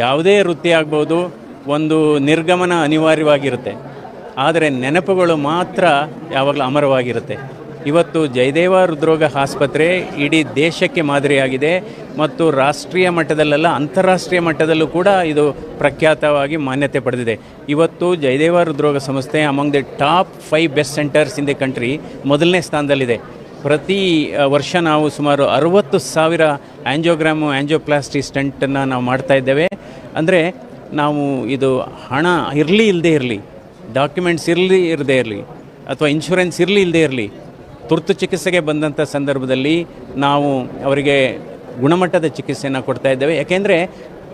ಯಾವುದೇ ವೃತ್ತಿ ಆಗ್ಬೋದು, ಒಂದು ನಿರ್ಗಮನ ಅನಿವಾರ್ಯವಾಗಿರುತ್ತೆ. ಆದರೆ ನೆನಪುಗಳು ಮಾತ್ರ ಯಾವಾಗಲೂ ಅಮರವಾಗಿರುತ್ತೆ. ಇವತ್ತು ಜಯದೇವ ಹೃದ್ರೋಗ ಆಸ್ಪತ್ರೆ ಇಡೀ ದೇಶಕ್ಕೆ ಮಾದರಿಯಾಗಿದೆ ಮತ್ತು ರಾಷ್ಟ್ರೀಯ ಮಟ್ಟದಲ್ಲೆಲ್ಲ ಅಂತಾರಾಷ್ಟ್ರೀಯ ಮಟ್ಟದಲ್ಲೂ ಕೂಡ ಇದು ಪ್ರಖ್ಯಾತವಾಗಿ ಮಾನ್ಯತೆ ಪಡೆದಿದೆ. ಇವತ್ತು ಜಯದೇವ ಹೃದ್ರೋಗ ಸಂಸ್ಥೆ among the top five best centres in the country ಮೊದಲನೇ ಸ್ಥಾನದಲ್ಲಿದೆ. ಪ್ರತಿ ವರ್ಷ ನಾವು ಸುಮಾರು ಅರುವತ್ತು ಸಾವಿರ ಆ್ಯಂಜೋಗ್ರಾಮು ಆ್ಯಂಜೋಪ್ಲಾಸ್ಟಿ ಸ್ಟಂಟನ್ನು ನಾವು ಮಾಡ್ತಾ ಇದ್ದೇವೆ. ಅಂದರೆ ನಾವು ಇದು ಹಣ ಇರಲಿ ಇಲ್ಲದೇ ಇರಲಿ ಡಾಕ್ಯುಮೆಂಟ್ಸ್ ಇರಲಿ ಇರದೇ ಇರಲಿ, ಅಥವಾ ಇನ್ಶೂರೆನ್ಸ್ ಇರಲಿ ಇಲ್ಲದೇ ಇರಲಿ, ತುರ್ತು ಚಿಕಿತ್ಸೆಗೆ ಬಂದಂಥ ಸಂದರ್ಭದಲ್ಲಿ ನಾವು ಅವರಿಗೆ ಗುಣಮಟ್ಟದ ಚಿಕಿತ್ಸೆಯನ್ನು ಕೊಡ್ತಾ ಇದ್ದೇವೆ. ಯಾಕೆಂದರೆ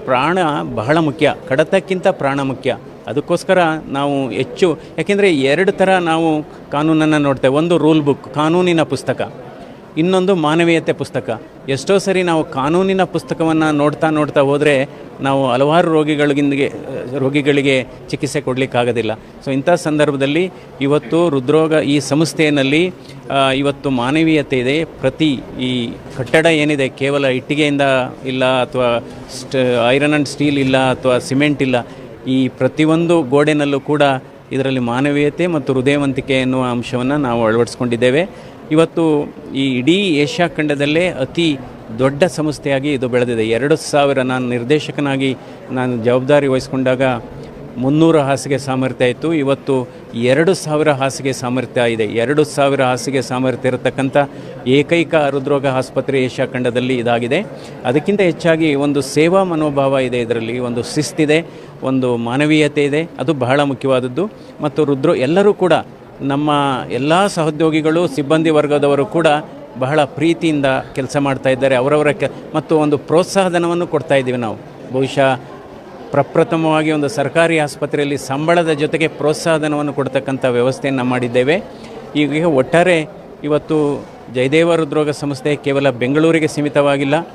ಪ್ರಾಣ ಬಹಳ ಮುಖ್ಯ, ಕಡತಕ್ಕಿಂತ ಪ್ರಾಣ ಮುಖ್ಯ. ಅದಕ್ಕೋಸ್ಕರ ನಾವು ಹೆಚ್ಚು, ಯಾಕೆಂದರೆ ಎರಡು ಥರ ನಾವು ಕಾನೂನನ್ನು ನೋಡ್ತೇವೆ. ಒಂದು ರೂಲ್ ಬುಕ್ ಕಾನೂನಿನ ಪುಸ್ತಕ. ಇನ್ನೊಂದು ಮಾನವೀಯತೆ ಪುಸ್ತಕ. ಎಷ್ಟೋ ಸರಿ ನಾವು ಕಾನೂನಿನ ಪುಸ್ತಕವನ್ನು ನೋಡ್ತಾ ನೋಡ್ತಾ ಹೋದರೆ ನಾವು ಹಲವಾರು ರೋಗಿಗಳಿಗಿಂದಿಗೆ, ರೋಗಿಗಳಿಗೆ ಚಿಕಿತ್ಸೆ ಕೊಡಲಿಕ್ಕಾಗೋದಿಲ್ಲ. ಸೊ ಇಂಥ ಸಂದರ್ಭದಲ್ಲಿ ಇವತ್ತು ಹೃದ್ರೋಗ ಈ ಸಂಸ್ಥೆಯಲ್ಲಿ ಇವತ್ತು ಮಾನವೀಯತೆ ಇದೆ. ಪ್ರತಿ ಈ ಕಟ್ಟಡ ಏನಿದೆ, ಕೇವಲ ಇಟ್ಟಿಗೆಯಿಂದ ಇಲ್ಲ ಅಥವಾ ಸ್ಟ್, ಐರನ್ ಆ್ಯಂಡ್ ಸ್ಟೀಲ್ ಇಲ್ಲ ಅಥವಾ ಸಿಮೆಂಟ್ ಇಲ್ಲ, ಈ ಪ್ರತಿಯೊಂದು ಗೋಡೆನಲ್ಲೂ ಕೂಡ ಇದರಲ್ಲಿ ಮಾನವೀಯತೆ ಮತ್ತು ಹೃದಯವಂತಿಕೆ ಎನ್ನುವ ಅಂಶವನ್ನು ನಾವು ಅಳವಡಿಸ್ಕೊಂಡಿದ್ದೇವೆ. ಇವತ್ತು ಈ ಇಡೀ ಏಷ್ಯಾ ಖಂಡದಲ್ಲೇ ಅತಿ ದೊಡ್ಡ ಸಂಸ್ಥೆಯಾಗಿ ಇದು ಬೆಳೆದಿದೆ. ಎರಡು ಸಾವಿರ ನಾನು ನಿರ್ದೇಶಕನಾಗಿ ನಾನು ಜವಾಬ್ದಾರಿ ವಹಿಸ್ಕೊಂಡಾಗ ಮುನ್ನೂರು ಹಾಸಿಗೆ ಸಾಮರ್ಥ್ಯ ಇತ್ತು. ಇವತ್ತು ಎರಡು ಸಾವಿರ ಹಾಸಿಗೆ ಸಾಮರ್ಥ್ಯ ಇದೆ. ಎರಡು ಸಾವಿರ ಹಾಸಿಗೆ ಸಾಮರ್ಥ್ಯ ಇರತಕ್ಕಂಥ ಏಕೈಕ ಹೃದ್ರೋಗ ಆಸ್ಪತ್ರೆ ಏಷ್ಯಾ ಖಂಡದಲ್ಲಿ ಇದಾಗಿದೆ. ಅದಕ್ಕಿಂತ ಹೆಚ್ಚಾಗಿ ಒಂದು ಸೇವಾ ಮನೋಭಾವ ಇದೆ ಇದರಲ್ಲಿ. ಒಂದು ಶಿಸ್ತಿದೆ, ಒಂದು ಮಾನವೀಯತೆ ಇದೆ. ಅದು ಬಹಳ ಮುಖ್ಯವಾದದ್ದು. ಮತ್ತು ರುದ್ರೋ ಎಲ್ಲರೂ ಕೂಡ ನಮ್ಮ ಎಲ್ಲ ಸಹೋದ್ಯೋಗಿಗಳು, ಸಿಬ್ಬಂದಿ ವರ್ಗದವರು ಕೂಡ ಬಹಳ ಪ್ರೀತಿಯಿಂದ ಕೆಲಸ ಮಾಡ್ತಾ ಇದ್ದಾರೆ. ಅವರವರ ಕೆ, ಮತ್ತು ಒಂದು ಪ್ರೋತ್ಸಾಹಧನವನ್ನು ಕೊಡ್ತಾ ಇದ್ದೀವಿ ನಾವು. ಬಹುಶಃ ಪ್ರಪ್ರಥಮವಾಗಿ ಒಂದು ಸರ್ಕಾರಿ ಆಸ್ಪತ್ರೆಯಲ್ಲಿ ಸಂಬಳದ ಜೊತೆಗೆ ಪ್ರೋತ್ಸಾಹಧನವನ್ನು ಕೊಡ್ತಕ್ಕಂಥ ವ್ಯವಸ್ಥೆಯನ್ನು ಮಾಡಿದ್ದೇವೆ. ಈಗ ಒಟ್ಟಾರೆ ಇವತ್ತು ಜಯದೇವ ಹೃದ್ರೋಗ ಸಂಸ್ಥೆ ಕೇವಲ ಬೆಂಗಳೂರಿಗೆ ಸೀಮಿತವಾಗಿಲ್ಲ.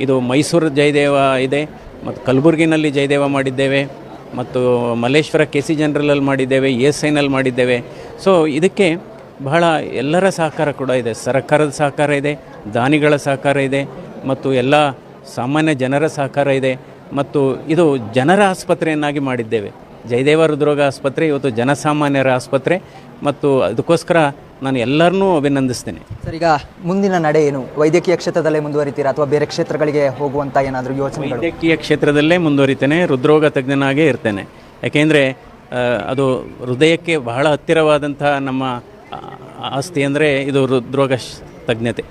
ಇದು ಮೈಸೂರು ಜಯದೇವ ಇದೆ. ಮತ್ತು ಕಲಬುರಗಿನಲ್ಲಿ ಜಯದೇವ ಮಾಡಿದ್ದೇವೆ. ಮತ್ತು ಮಲ್ಲೇಶ್ವರ ಕೆ ಸಿ ಜನರಲಲ್ಲಿ ಮಾಡಿದ್ದೇವೆ, ಎ ಎಸ್ ಐನಲ್ಲಿ ಮಾಡಿದ್ದೇವೆ. ಸೊ ಇದಕ್ಕೆ ಬಹಳ ಎಲ್ಲರ ಸಹಕಾರ ಕೂಡ ಇದೆ. ಸರ್ಕಾರದ ಸಹಕಾರ ಇದೆ, ದಾನಿಗಳ ಸಹಕಾರ ಇದೆ, ಮತ್ತು ಎಲ್ಲ ಸಾಮಾನ್ಯ ಜನರ ಸಹಕಾರ ಇದೆ. ಮತ್ತು ಇದು ಜನರ ಆಸ್ಪತ್ರೆಯನ್ನಾಗಿ ಮಾಡಿದ್ದೇವೆ. ಜಯದೇವ ಹೃದ್ರೋಗ ಆಸ್ಪತ್ರೆ, ಇವತ್ತು ಜನಸಾಮಾನ್ಯರ ಆಸ್ಪತ್ರೆ, ಮತ್ತು ಅದಕ್ಕೋಸ್ಕರ ನಾನು ಎಲ್ಲರನ್ನೂ ಅಭಿನಂದಿಸ್ತೇನೆ. ಸರ್ ಈಗ ಮುಂದಿನ ನಡೆ ಏನು? ವೈದ್ಯಕೀಯ ಕ್ಷೇತ್ರದಲ್ಲೇ ಮುಂದುವರಿತೀರಾ ಅಥವಾ ಬೇರೆ ಕ್ಷೇತ್ರಗಳಿಗೆ ಹೋಗುವಂತ ಏನಾದರೂ ಯೋಚನೆ ವೈದ್ಯಕೀಯ ಕ್ಷೇತ್ರದಲ್ಲೇ ಮುಂದುವರಿತೇನೆ ಹೃದ್ರೋಗ ತಜ್ಞನಾಗೇ ಇರ್ತೇನೆ. ಯಾಕೆಂದರೆ ಅದು ಹೃದಯಕ್ಕೆ ಬಹಳ ಹತ್ತಿರವಾದಂಥ ನಮ್ಮ ಆಸ್ತಿ ಅಂದರೆ ಇದು ಹೃದ್ರೋಗ ತಜ್ಞತೆ.